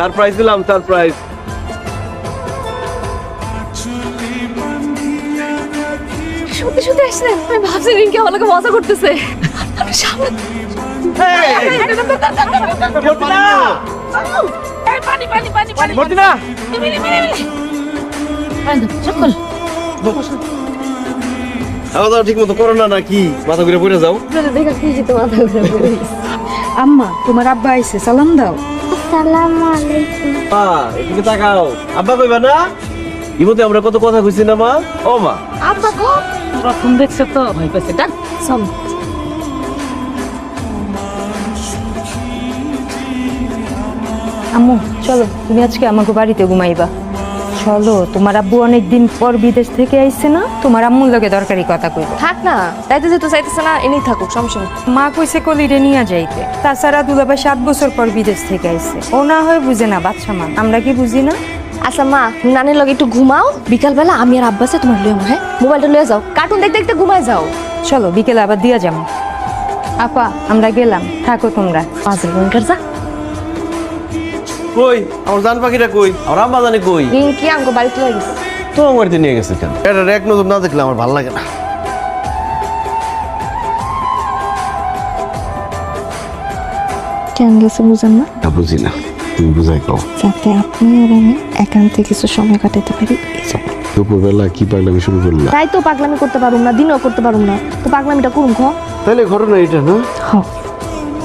Surprise দিলাম surprise. সত্যি সত্যি আসলেন আমি ভাবছি রিঙ্কি আমাকে মজা করতেছে। সামনে খাওয়া দাওয়া ঠিক মতো করো না নাকি? মাথা ঘুরে পড়ে যাও। আম্মা তোমার আব্বা আইছে সালাম দাও। আসসালামু আলাইকুম। মা এদিকে তাকাও। আব্বা কইবা না? ইমতে আমরা কত কথা কইছি না মা? ও মা। আব্বা গো। প্রথম দেখছে তো? ভয় পেয়েছে ডাক চল। আম্মু চলো তুমি আজকে আমাকে বাড়িতে ঘুমাইবা। চলো তোমার আব্বু অনেক দিন পর বিদেশ থেকে আইছে না? তোমার আম্মুর লগে দরকারি কথা কইব থাক না তাইতে যেতে চাইতেছে না এনেই থাকুক সমস্যা নেই। মা কইছে কলিরে নিয়ে যাইতে। তাছাড়া দুলাভাই সাত বছর পর বিদেশ থেকে আইছে। ও না হয় বুঝে না বাচ্চা মা। আমরা কি বুঝি না? আচ্ছা মা নানির লগে একটু ঘুমাও। বিকালবেলা আমি আর আব্বাসে তোমার লয়ে আমার হ্যাঁ? মোবাইলটা লয়ে যাও। কার্টুন দেখতে দেখতে ঘুমায় যাও। চলো বিকেলে আবার দিয়া যাব। আপা। আমরা গেলাম থাকো তোমরা। পাঁচের ঘণ্টার যা। কই? আমার জান পাখিটা কই? আমার আম্মা জানি কই? রিঙ্কি আঙ্গো বাড়িতে গেছে। তো আমার বাড়িতে নিয়ে গেছে কেন? এটা এক নজর না দেখলে আমার ভালো লাগে না। কেন গেছে বুঝেন না? তা বুঝি না। তুমি বুঝাই কও। যাতে আপনি আর আমি একান্তে কিছু সময় কাটাতে পারি। এই জন্য। দুপুরবেলা কি পাগলামি শুরু করলা? তাই তো পাগলামি করতে পারুম না দিনও করতে পারুম না। তো পাগলামিটা করুম খ? তাহলে ঘটনা এটা না? হ।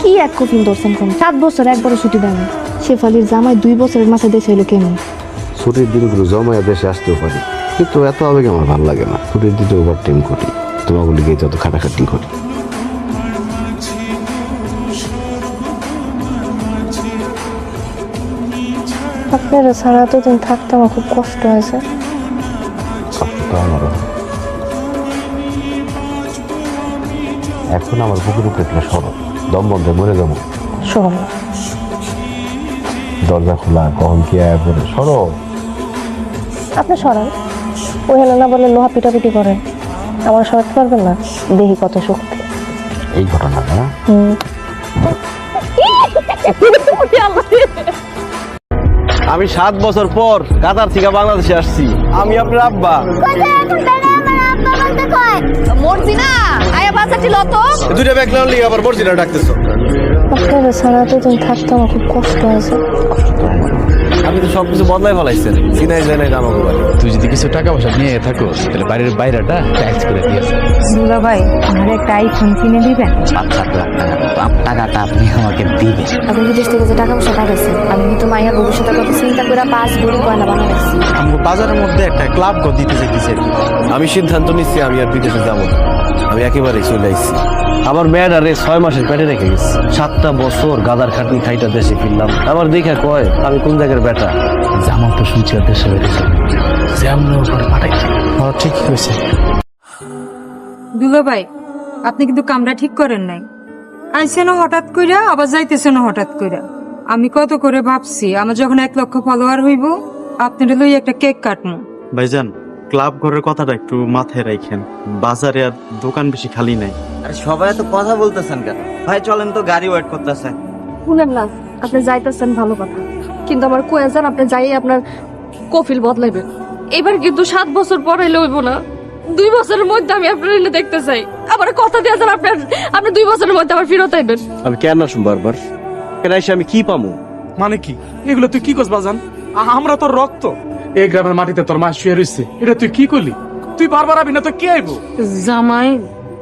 কি এক কফিন ধরছেন কোন সাত বছর একবারও ছুটি দেন। শেফালির জামাই দুই বছরের মাথায় দেশে হইল কেন? ছুটির দিনগুলো জমায় দেশে আসতেও পারি। কিন্তু এত আবেগ আমার ভালো লাগে না। ছুটির দিনে ওভার টাইম করি। তোমাগুলি গিয়ে যত খাটাখাটি করি। আপনারা ছাড়া এতদিন থাকতে আমার খুব কষ্ট হয়েছে। তো এখন আমার বুকের উপরে একটা সড়ক দম বন্ধে মরে যাব। শোন দরজা খোলা কখন কি আয়া পড়ে? সড়ক আপনি সরান। ওই হেলে না বলে লোহা পিটাপিটি করেন। আমার সরাতে পারবেন না? দেখি কত শক্তি। এই ঘটনা না আমি সাত বছর পর কাতার থেকে বাংলাদেশে আসছি। আমি আপনার আব্বা। লতো দুইটা ব্যাগ নাও লিয়ে আবার মর্জিনা ডাকতেছো। আপনারা ছাড়া এতদিন থাকতে আমার খুব কষ্ট হয়েছে। তো আমি তো সবকিছু বদলাই ফেলাইছেন। চিনাই জানাই বাড়ি। তুই যদি কিছু টাকা পয়সা নিয়ে থাকো তাহলে বাড়ির বাইরেটা ট্যাক্স করে দিয়েছে। আমার একটা আইফোন কিনে দিবেন? পাঁচ সাত লাখ টাকা টাকাটা আপনি আমাকে দিবেন। আপনি বিদেশ থেকে যে টাকা পয়সা আমি কিন্তু মাইয়ার ভবিষ্যতের কথা চিন্তা করে পাঁচ গয়না আমগো বাজারের মধ্যে একটা ক্লাব ঘর দিতে চাইতেছে। আমি সিদ্ধান্ত নিচ্ছি আমি আর বিদেশে যাব না। আমি একেবারে চলে আসছি আমার মেয়েরা রে ছয় মাসের পেটে রেখে গেছি। সাতটা বছর গাদার খাটনি খাইটা দেশে ফিরলাম। আমার দেখা কয় আমি কোন জায়গার বেটা? জামা তো শুনছি আর দেশে বেরিয়েছে যেমন করে পাঠাইছে হ্যাঁ ঠিক হয়েছে দুলাভাই আপনি কিন্তু কামরা ঠিক করেন নাই। আইসেন হঠাৎ কইরা আবার যাইতেছেন হঠাৎ কইরা। আমি কত করে ভাবছি আমার যখন এক লক্ষ ফলোয়ার হইব আপনার লই একটা কেক কাটমু। ভাইজান ক্লাব ঘরের কথাটা একটু মাথায় রাখেন বাজারে আর দোকান বেশি খালি নাই। আরে সবাই তো কথা বলতেছেন কেন? ভাই চলেন তো গাড়ি ওয়েট করতেছে। শুনেন না আপনি যাইতেছেন ভালো কথা। কিন্তু আমার কয়ে যান আপনি যাই আপনার কফিল বদলাইবেন। এবার কিন্তু সাত বছর পর এলে হইব না। দুই বছরের মধ্যে আমি আপনার এলে দেখতে চাই। আমার কথা দিয়ে যান আপনার আপনি দুই বছরের মধ্যে আমার ফেরত আইবেন। আমি কেন আসুন বারবার? কেন এসে আমি কি পামু? মানে কি? এগুলো তুই কি করছ বাজান? আমরা তোর রক্ত। এই গ্রামের মাটিতে তোর মা শুয়ে রয়েছে এটা তুই কি করলি? তুই বারবার আবি না তো কে আইবো? জামাই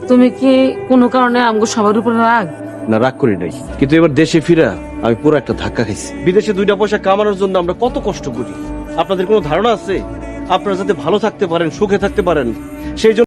তুমি কি কোনো কারণে আমগো সবার উপরে রাগ? না রাগ করি নাই। কিন্তু এবার দেশে ফিরা আমি পুরো একটা ধাক্কা খাইছি। বিদেশে দুইটা পয়সা কামানোর জন্য আমরা কত কষ্ট করি। আপনাদের কোনো ধারণা আছে? আপনারা যাতে ভালো থাকতে পারেন সুখে থাকতে পারেন সেই জন্য